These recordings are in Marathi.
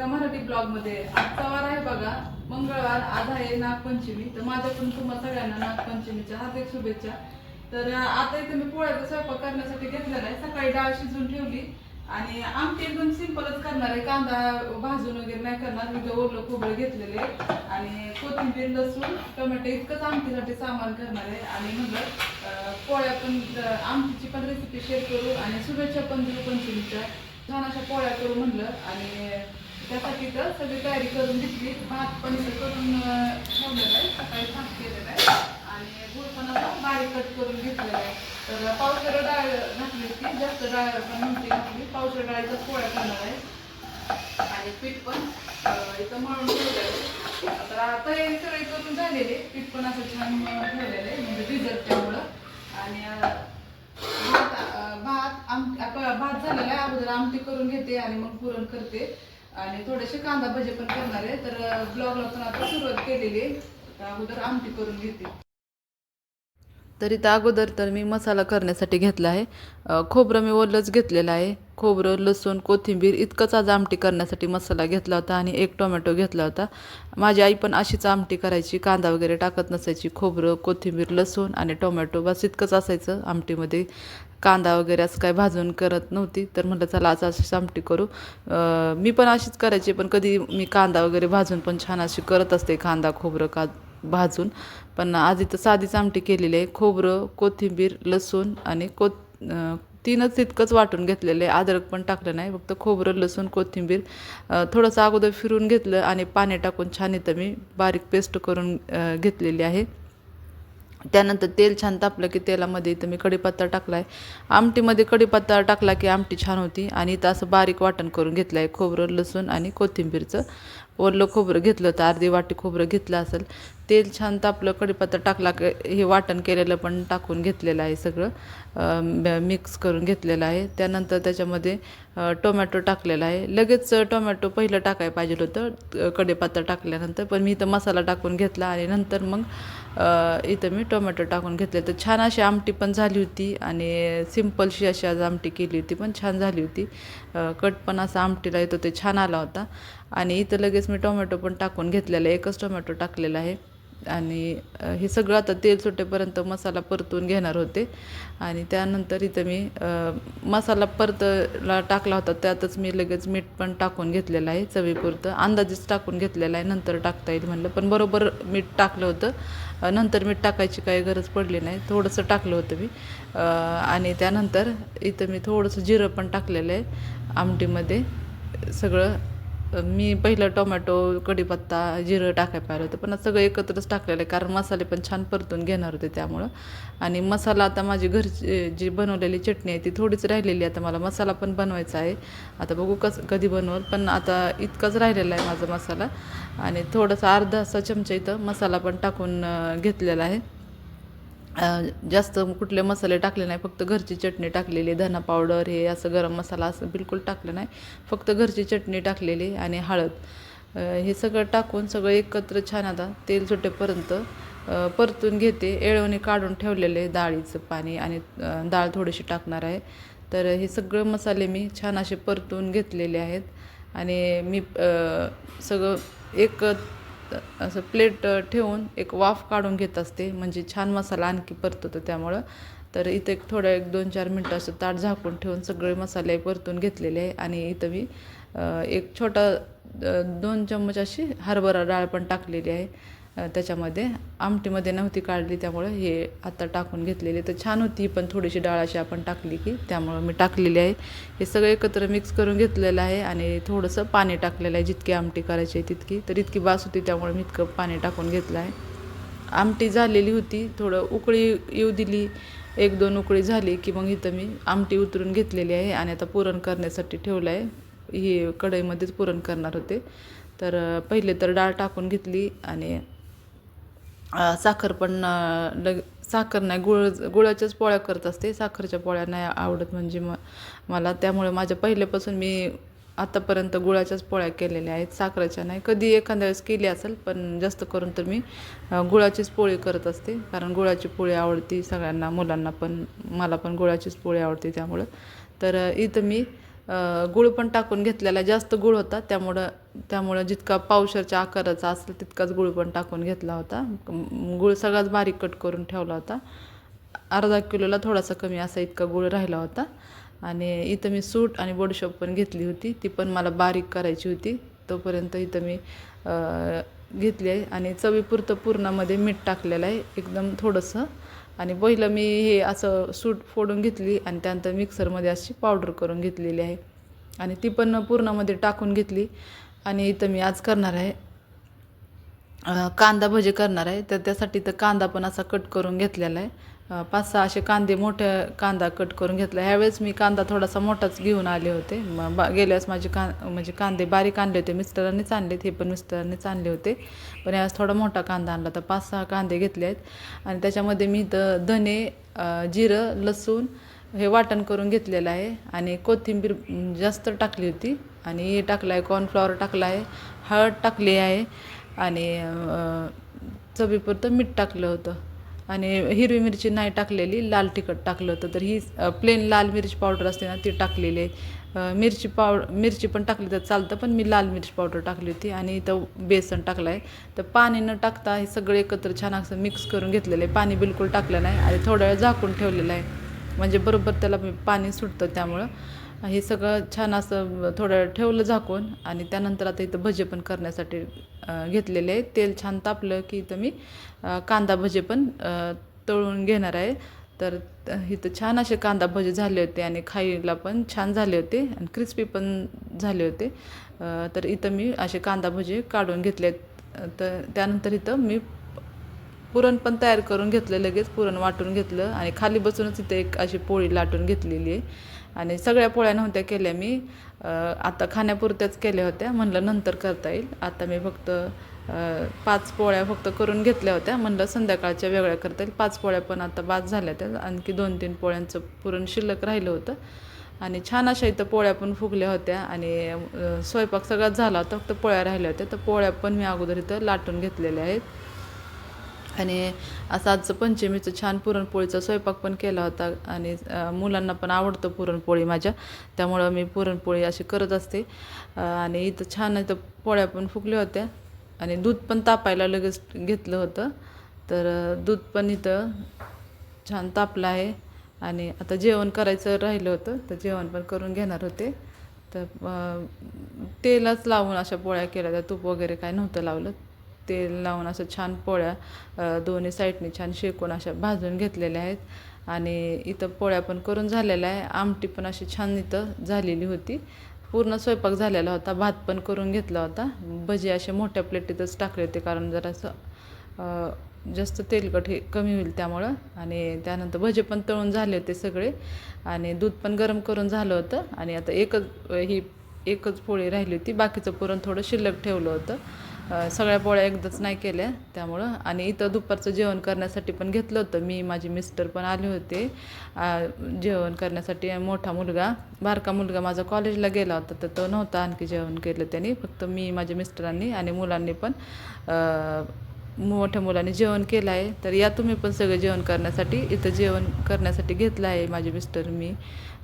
एका मराठी ब्लॉगमध्ये आजचा वार आहे बघा. मंगळवार आज आहे नागपंचमी. तर माझ्याकडून तुम्हाला सगळ्यांना नागपंचमीच्या हार्दिक शुभेच्छा. तर आता इथे मी पोळ्याचा स्वयंपाक करण्यासाठी घेतलेला आहे. सकाळी डाळ शिजून ठेवली. आणि आमटी एकदम सिंपलच करणार आहे. कांदा भाजून वगैरे नाही करणार. मी ओरलं खोबरं घेतलेले आणि कोथिंबीर लसूण टोमॅटो इतकंच आमटीसाठी सामान करणार आहे. आणि म्हणलं पोळ्या पण आमटीची पण रेसिपी शेअर करू. आणि शुभेच्छा पण देऊ पंचमीच्या. छान अशा पोळ्या करू म्हणलं. आणि त्यासाठी तर सगळी तयारी करून घेतली. भात पण करून ठेवलेलं ठेवलेला आहे. सकाळी भात केलेला आहे. आणि गुळ पण असा बारीक कट करून घेतलेला आहे. तर पावसाळ्या डाळ घातली होती. जास्त डाळ पण म्हणते घातली. पावसाळ्या डाळीचा पोळ्या करणार आहे. आणि पीठ पण इथं मळून ठेवलेलं आहे. तर आता तयारी सगळी करून झालेली पीठ पण असं छान मळून ठेवलेलं आहे. म्हणजे भिजत त्यामुळं. आणि भात भात आम भात झालेला आहे. अगोदर आमटी करून घेते आणि मग पुरण करते. आणि थोडेसे कांदा भजे पण करणार आहे. तर ब्लॉगला पण आता सुरुवात केलेली आहे. अगोदर आमटी करून घेते. तर इथं अगोदर तर मी मसाला करण्यासाठी घेतला आहे. खोबरं मी ओलंच घेतलेलं आहे. खोबरं लसूण कोथिंबीर इतकंच आज आमटी करण्यासाठी मसाला घेतला होता आणि एक टोमॅटो घेतला होता. माझी आई पण अशीच आमटी करायची. कांदा वगैरे टाकत नसायची. खोबरं कोथिंबीर लसूण आणि टोमॅटो बस इतकंच असायचं आमटीमध्ये. कांदा वगैरे असं काय भाजून करत नव्हती. तर म्हटलं चला आज अशी आमटी करू. मी पण अशीच करायची पण कधी मी कांदा वगैरे भाजून पण छान अशी करत असते कांदा खोबरं का भाजून. पण आज इथं साधीच आमटी केलेली आहे. खोबरं कोथिंबीर लसूण आणि कोथ तीनच तितकंच वाटून घेतलेलं आहे. अद्रक पण टाकलं नाही फक्त खोबरं लसूण कोथिंबीर थोडंसं अगोदर फिरून घेतलं आणि पाणी टाकून छान इथं मी बारीक पेस्ट करून घेतलेली आहे. त्यानंतर तेल छान तापलं की तेलामध्ये इथं मी कढीपत्ता टाकला आहे आमटीमध्ये कढीपत्ता टाकला की आमटी छान होती. आणि इथं असं बारीक वाटण करून घेतलं आहे खोबरं लसूण आणि कोथिंबीरचं. ओरलं खोबरं घेतलं होतं अर्धी वाटी खोबरं घेतलं असेल तेल छान तापलं कढीपत्ता टाकला हे वाटण केलेलं पण टाकून घेतलेलं आहे सगळं. मिक्स करून घेतलेलं आहे. त्यानंतर त्याच्यामध्ये टोमॅटो टाकलेला आहे. लगेच टोमॅटो पहिलं टाकायला पाहिजे होतं अ, कढीपत्ता टाकल्यानंतर. पण मी इथं मसाला टाकून घेतला आणि नंतर मग इथं मी टोमॅटो टाकून घेतले. तर छान अशी आमटी पण झाली होती आणि सिम्पलशी अशी आज आमटी केली होती पण छान झाली होती. कट पण असा आमटीला येतो ते छान आला होता. आणि इथं लगेच मी टोमॅटो पण टाकून घेतलेला आहे. एकच टोमॅटो टाकलेला आहे. आणि हे सगळं आता तेल सुटेपर्यंत मसाला परतून घेणार होते. आणि त्यानंतर इथं मी मसाला परतला टाकला होता. त्यातच मी लगेच मीठ पण टाकून घेतलेलं आहे. चवीपुरतं अंदाजेच टाकून घेतलेलं आहे. नंतर टाकता येईल म्हणलं. पण बरोबर मीठ टाकलं होतं. नंतर मीठ टाकायची काही गरज पडली नाही. थोडंसं टाकलं होतं मी. आणि त्यानंतर इथं मी थोडंसं जिरं पण टाकलेलं आहे. आमटीमध्ये सगळं मी पहिलं टोमॅटो कढीपत्ता जिरं टाकायला पाहिलं होतं. पण सगळं एकत्रच टाकलेलं आहे कारण मसाले पण छान परतून घेणार होते त्यामुळं. आणि मसाला आता माझी घरची जी बनवलेली चटणी आहे ती थोडीच राहिलेली आहे. आता मला मसाला पण बनवायचा आहे. आता बघू कसं कधी बनवल. पण आता इतकाच राहिलेला आहे माझा मसाला. आणि थोडासा अर्धा असा चमचा इथं मसाला पण टाकून घेतलेला आहे. जास्त कुठले मसाले टाकले नाही फक्त घरची चटणी टाकलेली धना पावडर हे असं गरम मसाला असं बिलकुल टाकलं नाही. फक्त घरची चटणी टाकलेली आणि हळद. हे सगळं टाकून सगळं एकत्र छान आता तेल सुटेपर्यंत परतून घेते. एळवणी काढून ठेवलेले डाळीचं पाणी आणि डाळ थोडीशी टाकणार आहे. तर हे सगळे मसाले मी छान असे परतून घेतलेले आहेत. आणि मी सगळं एक असं प्लेट ठेवून एक वाफ काढून घेत असते. म्हणजे छान मसाला आणखी परततो त्यामुळं. तर इथं एक थोडं एक दोन चार मिनटं असं ताट झाकून ठेवून सगळे मसाले परतून घेतलेले आहे. आणि इथं मी एक छोटा दोन चम्मच अशी हरभरा डाळ पण टाकलेली आहे. त्याच्यामध्ये आमटीमध्ये नव्हती काढली त्यामुळं हे आता टाकून घेतलेली. तर छान होती पण थोडीशी डाळ अशी आपण टाकली की त्यामुळं मी टाकलेली आहे. हे सगळं एकत्र मिक्स करून घेतलेलं आहे आणि थोडंसं पाणी टाकलेलं आहे. जितकी आमटी करायची आहे तितकी. तर इतकी बास होती त्यामुळे मी इतकं पाणी टाकून घेतलं आहे. आमटी झालेली होती. थोडं उकळी येऊ दिली. एक दोन उकळी झाली की मग इथं मी आमटी उतरून घेतलेली आहे आणि आता पुरण करण्यासाठी ठेवलं आहे. हे कढईमध्येच पुरण करणार होते. तर पहिले तर डाळ टाकून घेतली आणि साखर पण लग साखर नाही गुळ गुळाच्याच पोळ्या करत असते. साखरच्या पोळ्या नाही आवडत म्हणजे म मला. त्यामुळे माझ्या पहिल्यापासून मी आतापर्यंत गुळाच्याच पोळ्या केलेल्या आहेत. साखरेच्या नाही. कधी एखाद्या वेळेस केली असेल पण जास्त करून तर मी गुळाचीच पोळी करत असते. कारण गुळाची पोळी आवडती सगळ्यांना मुलांना पण. मला पण गुळाचीच पोळी आवडते त्यामुळं. तर इथं मी गुळ पण टाकून घेतलेला आहे. जास्त गुळ होता. त्यामुळं त्यामुळं जितका पावशरच्या आकाराचा असेल तितकाच गुळ पण टाकून घेतला होता. गुळ सगळाच बारीक कट करून ठेवला होता. अर्धा किलोला थोडासा कमी असा इतका गुळ राहिला होता. आणि इथं मी सूट आणि बडीशोप पण घेतली होती. ती पण मला बारीक करायची होती. तोपर्यंत इथं मी घेतली आहे. आणि चवीपुरतं पूर्णामध्ये मीठ टाकलेलं आहे. एकदम थोडंसं आणि पहिलं मी हे असं सूट फोडून घेतली आणि त्यानंतर मिक्सरमध्ये अशी पावडर करून घेतलेली आहे. आणि ती पण पूर्णामध्ये टाकून घेतली. आणि इथं मी आज करणार आहे कांदा भजी करणार आहे. तर त्यासाठी तर कांदा पण असा कट करून घेतलेला आहे. पाच सहा असे कांदे मोठे कांदा कट करून घेतला. ह्यावेळेस मी कांदा थोडासा मोठाच घेऊन आले होते. मग बा गेल्यास माझे का म्हणजे कांदे बारीक आणले होते. मिस्टरांनीच आणले हे पण मिस्टरांनीच आणले होते. पण यावेळेस थोडा मोठा कांदा आणला तर पाच सहा कांदे घेतले आहेत. आणि त्याच्यामध्ये मी तर धने जिरं लसूण हे वाटण करून घेतलेलं आहे. आणि कोथिंबीर जास्त टाकली होती. आणि हे टाकलं आहे. कॉर्नफ्लॉवर टाकलं आहे. हळद टाकली आहे. आणि चवीपुरतं मीठ टाकलं होतं. आणि हिरवी मिरची नाही टाकलेली लाल तिखट टाकलं होतं. तर ही प्लेन लाल मिरची पावडर असते ना ती टाकलेली आहे. मिरची पाव मिरची पण टाकली तर चालतं पण मी लाल मिरची पावडर टाकली होती आणि इथं बेसन टाकलं आहे तर पाणी न टाकता हे सगळं एकत्र छान असं मिक्स करून घेतलेलं आहे. पाणी बिलकुल टाकलं नाही आणि थोडा वेळ झाकून ठेवलेलं आहे. म्हणजे बरोबर त्याला पाणी सुटतं त्यामुळं. हे सगळं छान असं थोडं ठेवलं झाकून आणि त्यानंतर आता इथं भजे पण करण्यासाठी घेतलेले आहे तेल छान तापलं की इथं मी कांदा भजे पण तळून घेणार आहे. तर इथं छान असे कांदा भजे झाले होते आणि खायला पण छान झाले होते आणि क्रिस्पी पण झाले होते. तर इथं मी असे कांदा भजे काढून घेतले तर त्यानंतर इथं मी पुरण पण तयार करून घेतलं लगेच पुरण वाटून घेतलं आणि खाली बसूनच इथं एक अशी पोळी लाटून घेतलेली आहे. आणि सगळ्या पोळ्या नव्हत्या केल्या मी. आता खाण्यापुरत्याच केल्या होत्या. म्हणलं नंतर करता येईल. आता मी फक्त पाच पोळ्या फक्त करून घेतल्या होत्या. म्हणलं संध्याकाळच्या वेगळ्या करता येईल. पाच पोळ्या पण आता बाद झाल्या त्या. आणखी दोन तीन पोळ्यांचं पुरण शिल्लक राहिलं होतं. आणि छान अशा इथं पोळ्या पण फुगल्या होत्या. आणि स्वयंपाक सगळाच झाला होता. फक्त पोळ्या राहिल्या होत्या. तर पोळ्या पण मी अगोदर इथं लाटून घेतलेल्या आहेत. आणि असं आजचं पंचमीचं छान पुरणपोळीचा स्वयंपाक पण केला होता आणि मुलांना पण आवडतं पुरणपोळी माझ्या. त्यामुळं मी पुरणपोळी अशी करत असते. आणि इथं छान इथं पोळ्या पण फुगल्या होत्या. आणि दूध पण तापायला लगेच घेतलं होतं. तर दूध पण इथं छान तापलं आहे. आणि आता जेवण करायचं राहिलं होतं तर जेवण पण करून घेणार होते. तर तेलच लावून अशा पोळ्या केल्या त्या तूप वगैरे काय नव्हतं लावलं. तेल लावून असं छान पोळ्या दोन्ही साईडने छान शेकून अशा भाजून घेतलेल्या आहेत. आणि इथं पोळ्या पण करून झालेल्या आहे. आमटी पण अशी छान इथं झालेली होती. पूर्ण स्वयंपाक झालेला होता. भात पण करून घेतला होता. भजी असे मोठ्या प्लेटीतच टाकले होते कारण जरासं जास्त तेलकट हे कमी होईल त्यामुळं. आणि त्यानंतर भजे पण तळून झाले होते सगळे. आणि दूध पण गरम करून झालं होतं. आणि आता एकच ही एकच पोळी राहिली होती. बाकीचं पुरण थोडं शिल्लक ठेवलं होतं. सगळ्या पोळ्या एकदाच नाही केल्या त्यामुळं. आणि इथं दुपारचं जेवण करण्यासाठी पण घेतलं होतं. मी माझे मिस्टर पण आले होते. जेवण करण्यासाठी मोठा मुलगा बारका मुलगा माझा कॉलेजला गेला होता तर तो नव्हता आणखी जेवण केलं त्यांनी. फक्त मी माझ्या मिस्टरांनी आणि मुलांनी पण मोठ्या मुलांनी जेवण केलं आहे. तर या तुम्ही पण सगळं जेवण करण्यासाठी इथं जेवण करण्यासाठी घेतलं आहे माझे मिस्टर मी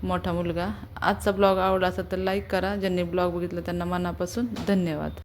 मोठा मुलगा. आजचा ब्लॉग आवडला असेल तर लाईक करा. ज्यांनी ब्लॉग बघितला त्यांना मनापासून धन्यवाद.